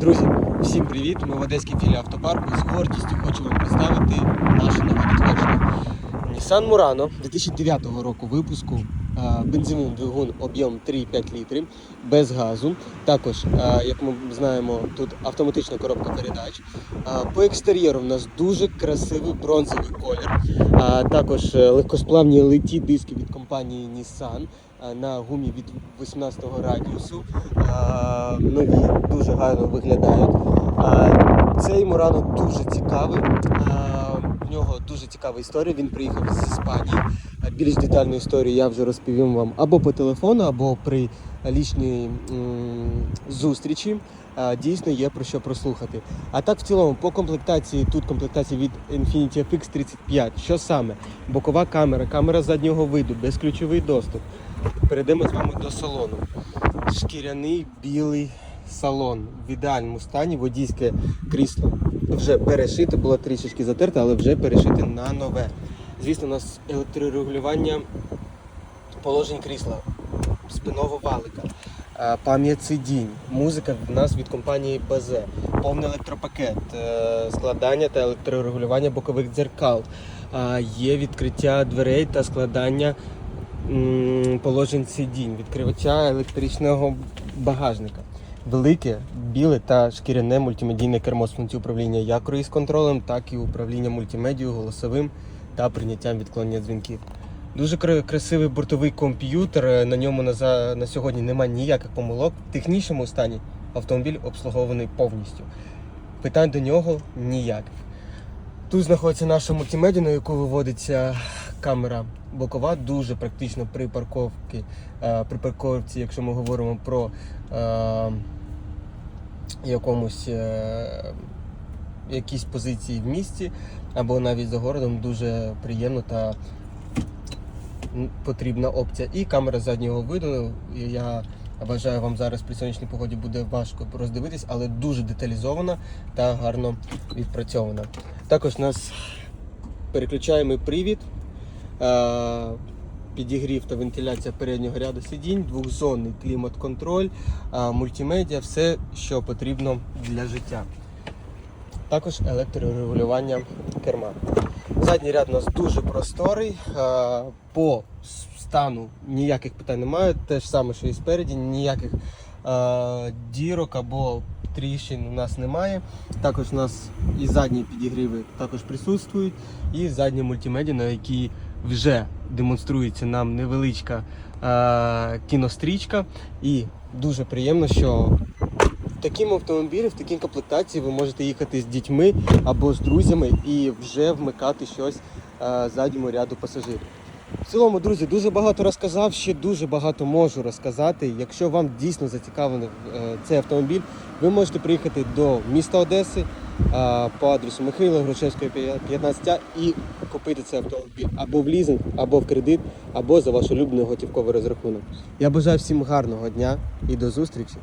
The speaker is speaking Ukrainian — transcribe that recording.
Друзі, всім привіт! Ми в Одеській філії автопарку і з гордістю хочу вам представити наше нове надходження. Nissan Murano 2009 року випуску. е, Бензиновий двигун об'єм 3,5 літрів без газу. Також, е, як ми знаємо, тут автоматична коробка передач. Е, По екстер'єру в нас дуже красивий бронзовий колір. Також легкосплавні леті диски від компанії Nissan на гумі від 18 радіусу. Е, Нові дуже гарно виглядають. Е, Цей Мурано дуже цікавий. У нього дуже цікава історія. Він приїхав з Іспанії. Е, Більш детальну історію я вже розповім вам або по телефону, або при лічній зустрічі. Дійсно є про що прослухати. А так в цілому по комплектації тут комплектація від Infiniti FX 35. Що саме? Бокова камера, камера заднього виду, безключовий доступ. Перейдемо з вами до салону. Шкіряний білий салон в ідеальному стані. Водійське крісло вже перешите, було трішечки затерте, але вже перешите на нове. Звісно, у нас електрорегулювання положень крісла, спинного валика, пам'ять сидінь, музика в нас від компанії БЗ, повний електропакет, е, складання та електрорегулювання бокових дзеркал. Е, Є відкриття дверей та складання положень сидінь, відкривача електричного багажника. Велике, біле та шкіряне мультимедійне кермо з функцією управління як круїз контролем, так і управління мультимедією, голосовим та прийняттям відклонення дзвінків. Дуже красивий бортовий комп'ютер. е, На ньому на, на сьогодні немає ніяких помилок. В технічному стані автомобіль обслугований повністю. Питань до нього ніяких. Тут знаходиться наша мультимедіа, на яку виводиться камера бокова, дуже практично при парковці, е, при парковці, якщо ми говоримо про е, якомусь е, якісь позиції в місті або навіть за городом, дуже приємно та потрібна опція. І камера заднього виду. Я вважаю, вам зараз при сонячній погоді буде важко роздивитись, але дуже деталізована та гарно відпрацьована. Також нас переключаємо привід, е, підігрів та вентиляція переднього ряду сидінь, двохзонний клімат-контроль, е, мультимедіа, все, що потрібно для життя. Також електрорегулювання керма. Задній ряд у нас дуже просторий. По стану ніяких питань немає. Те ж саме, що і спереді, ніяких дірок або тріщин у нас немає. Також у нас і задні підігріви також присутствують, і задня мультимедіа, на якій вже демонструється нам невеличка кінострічка. І дуже приємно, що такому автомобілі, в такій комплектації ви можете їхати з дітьми або з друзями і вже вмикати щось е, задньому ряду пасажирів. В цілому, друзі, дуже багато розказав, ще дуже багато можу розказати. Якщо вам дійсно зацікавлений е, цей автомобіль, ви можете приїхати до міста Одеси е, по адресу Михайла Грушевського 15 і купити цей автомобіль або в лізинг, або в кредит, або за ваш улюблений готівковий розрахунок. Я бажаю всім гарного дня і до зустрічі